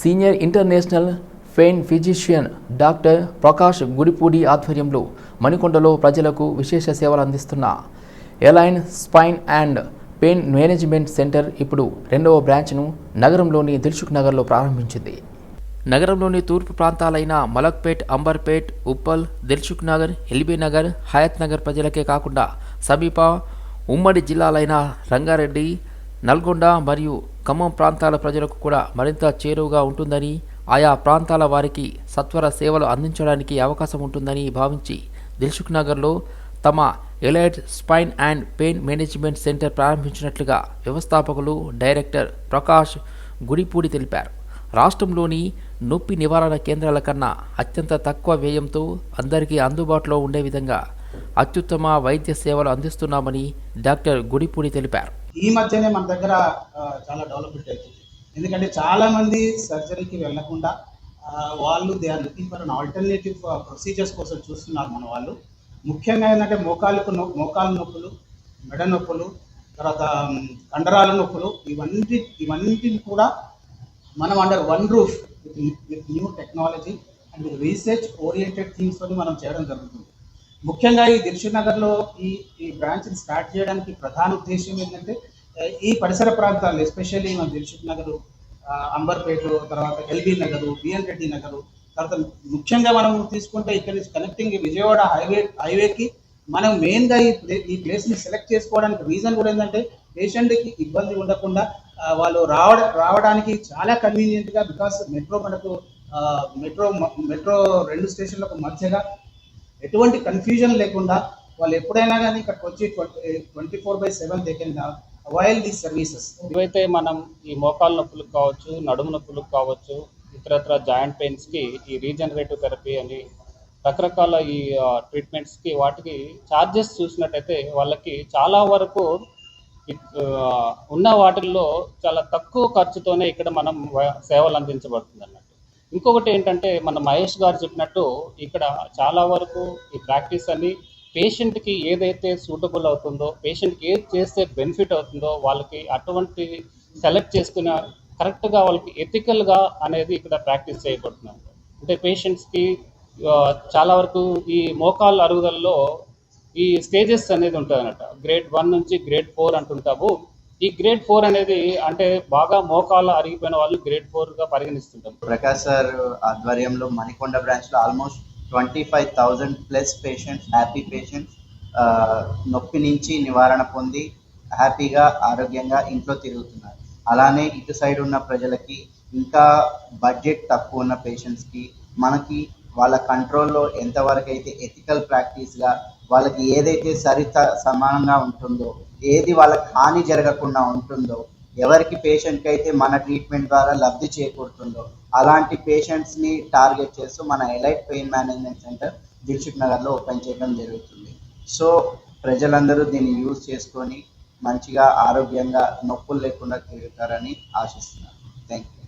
Senior international pain physician doctor Prakash Gudipudi ఆధ్వర్యంలో మణికొండలో ప్రజలకు విశేష సేవలు అందిస్తున్న align spine and pain management center ఇప్పుడు రెండవ బ్రాంచ్ను నగరంలోని దిల్సుఖ్ నగర్లో ప్రారంభించింది. నగరంలోని తూర్పు ప్రాంతాలైన మలక్పేట్ అంబర్పేట్ ఉప్పల్ దిల్సుఖ్ నగర్ ఎల్బీ నగర్ హయత్ నగర్ ప్రజలకే కాకుండా సమీప ఉమ్మడి జిల్లాలైన రంగారెడ్డి నల్గొండ మరియు ఖమ్మం ప్రాంతాల ప్రజలకు కూడా మరింత చేరువగా ఉంటుందని ఆయా ప్రాంతాల వారికి సత్వర సేవలు అందించడానికి అవకాశం ఉంటుందని భావించి దిల్సుఖ్ నగర్లో తమ elite spine and pain management centre ప్రారంభించినట్లుగా వ్యవస్థాపకులు డైరెక్టర్ ప్రకాష్ గుడిపూడి తెలిపారు. రాష్ట్రంలోని నొప్పి నివారణ కేంద్రాల కన్నా అత్యంత తక్కువ వ్యయంతో అందరికీ అందుబాటులో ఉండే విధంగా అత్యుత్తమ వైద్య సేవలు అందిస్తున్నామని డాక్టర్ గుడిపూడి తెలిపారు. ఈ మధ్యనే మన దగ్గర చాలా డెవలప్మెంట్ అవుతుంది ఎందుకంటే చాలామంది సర్జరీకి వెళ్ళకుండా వాళ్ళు they are looking for an alternative procedures కోసం చూస్తున్నారు మన వాళ్ళు. ముఖ్యంగా ఏంటంటే మోకాలకు నొ మోకాలు నొప్పులు మెడ నొప్పులు తర్వాత కండరాల నొప్పులు ఇవన్నీ ఇవన్నిటిని కూడా మనం under one roof with with new technology and research oriented things మనం చేయడం జరుగుతుంది. ముఖ్యంగా ఈ దిల్షుక్ నగర్లో ఈ ఈ బ్రాంచ్ని స్టార్ట్ చేయడానికి ప్రధాన ఉద్దేశం ఏంటంటే ఈ పరిసర ప్రాంతాలు ఎస్పెషల్లీ మన దిల్షుక్ నగరు అంబర్పేట తర్వాత ఎల్బీ నగరు బిఎన్ రెడ్డి నగరు తర్వాత ముఖ్యంగా మనం తీసుకుంటే ఇక్కడ నుంచి కనెక్టింగ్ విజయవాడ హైవే హైవేకి మనం మెయిన్గా ఈ ప్లే ఈ ప్లేస్ని సెలెక్ట్ చేసుకోవడానికి రీజన్ కూడా ఏంటంటే పేషెంట్కి ఇబ్బంది ఉండకుండా వాళ్ళు రావడ రావడానికి చాలా కన్వీనియంట్గా బికాస్ మెట్రో మనకు మెట్రో మెట్రో రెండు స్టేషన్లకు మధ్యగా ఎటువంటి కన్ఫ్యూజన్ లేకుండా వాళ్ళు ఎప్పుడైనా కానీ ఇక్కడికి వచ్చి twenty four by seven they can avail the services ఇవైతే మనం ఈ మోకాలు నొప్పులకు కావచ్చు నడుము నొప్పులకు కావచ్చు ఇతరత్ర జాయింట్ పెయిన్స్కి ఈ రీజనరేటివ్ థెరపీ అని రకరకాల ఈ ట్రీట్మెంట్స్కి వాటికి ఛార్జెస్ చూసినట్టయితే వాళ్ళకి చాలా వరకు ఉన్న వాటిల్లో చాలా తక్కువ ఖర్చుతోనే ఇక్కడ మనం సేవలు అందించబడుతుంది ఇంకొకటి ఏంటంటే మన మహేష్ గారు చెప్పినట్టు ఇక్కడ చాలా వరకు ఈ ప్రాక్టీస్ అని పేషెంట్కి ఏదైతే సూటబుల్ అవుతుందో పేషెంట్కి ఏది చేస్తే బెనిఫిట్ అవుతుందో వాళ్ళకి అటువంటి సెలెక్ట్ చేసుకున్న కరెక్ట్గా వాళ్ళకి ఎథికల్గా అనేది ఇక్కడ ప్రాక్టీస్ చేయబడుతుంది. అంటే పేషెంట్స్కి చాలా వరకు ఈ మోకాళ్ళ అరుగుదలలో ఈ స్టేజెస్ అనేది ఉంటుంది అన్నట్టు గ్రేడ్ వన్ నుంచి గ్రేడ్ ఫోర్ అంటుంటాము. ఈ గ్రేడ్ ఫోర్ అనేది అంటే బాగా మోకాళ్ళ అరిగిపోయిన వాళ్ళు గ్రేడ్ ఫోర్గా పరిగణిస్తుంటాం ప్రకాష్ సార్ ఆధ్వర్యంలో మణికొండ బ్రాంచ్లో almost twenty five thousand plus patients happy patients నొప్పి నుంచి నివారణ పొంది హ్యాపీగా ఆరోగ్యంగా ఇంట్లో తిరుగుతున్నారు. అలానే ఇటు సైడ్ ఉన్న ప్రజలకి ఇంకా బడ్జెట్ తక్కువ ఉన్న పేషెంట్స్కి మనకి వాళ్ళ కంట్రోల్లో ఎంతవరకు అయితే ఎథికల్ ప్రాక్టీస్గా వాళ్ళకి ఏదైతే సరిత సమానంగా ఉంటుందో ఏది వాళ్ళకి హాని జరగకుండా ఉంటుందో ఎవరికి పేషెంట్కి అయితే మన ట్రీట్మెంట్ ద్వారా లబ్ధి చేకూరుతుందో అలాంటి పేషెంట్స్ని టార్గెట్ చేస్తూ మన elite pain management centre Dilsukh నగర్లో ఓపెన్ చేయడం జరుగుతుంది. సో ప్రజలందరూ దీన్ని యూజ్ చేసుకొని మంచిగా ఆరోగ్యంగా నొప్పులు లేకుండా తిరుగుతారని ఆశిస్తున్నాను. Thank you